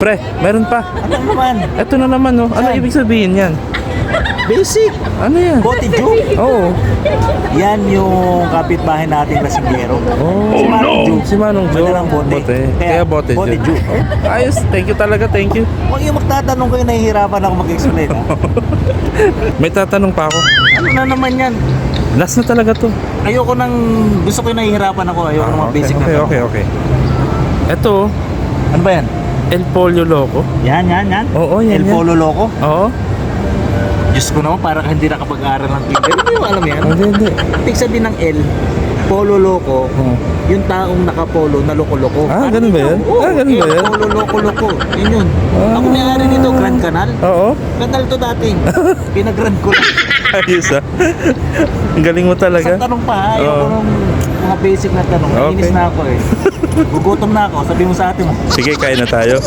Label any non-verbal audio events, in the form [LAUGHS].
Pre, meron pa. Ano naman? Ito na naman, no? Ano ibig sabihin yan? Basic. Ano yan? Bote Ju. Oo. Yan yung kapitbahay nating lasinggero. Oh, Si Manong Ju. Si Manong Jo. Madalang bote. Kaya, bote, bote Ju. Ju. Oh, ayos, thank you talaga, thank you. Huwag yung magtatanong kayo, nahihirapan ako mag-explain. ha? [LAUGHS] May tatanong pa ako. ano na naman yan? Last na talaga to. Ayoko nang, gusto ko yung nahihirapan ako. Ayoko ng mga okay, basic okay, na tanong. okay, okay. Ito, Ano ba yan? El Pollo Loco. Yan, yan, yan. Oo, yan, El yan. Polo Loco. Oo. Diyos ko naman, parang hindi nakapag-aral ng Tinder. Hindi mo alam yan. Hindi, hindi. Ibig sabihin ng L, Polo Loco, Oo. yung taong nakapolo na loko-loko. Ah, Parang ganun ba yan? Oo, Ah, ganun ba yan? Polo Loko-Loko. Yun yun. Ah. Ako may-ari nito, Grand Canal. Oo. Canal to dati. [LAUGHS] Pinag-grand ko lang. Ayos ah. Ang galing mo talaga. Isang tanong pa, ayoko Oo. nung mga basic na tanong. Okay. Nainis na ako eh. [LAUGHS] Gugutom na ako, sabi mo sa ate mo. Sige, kain na tayo.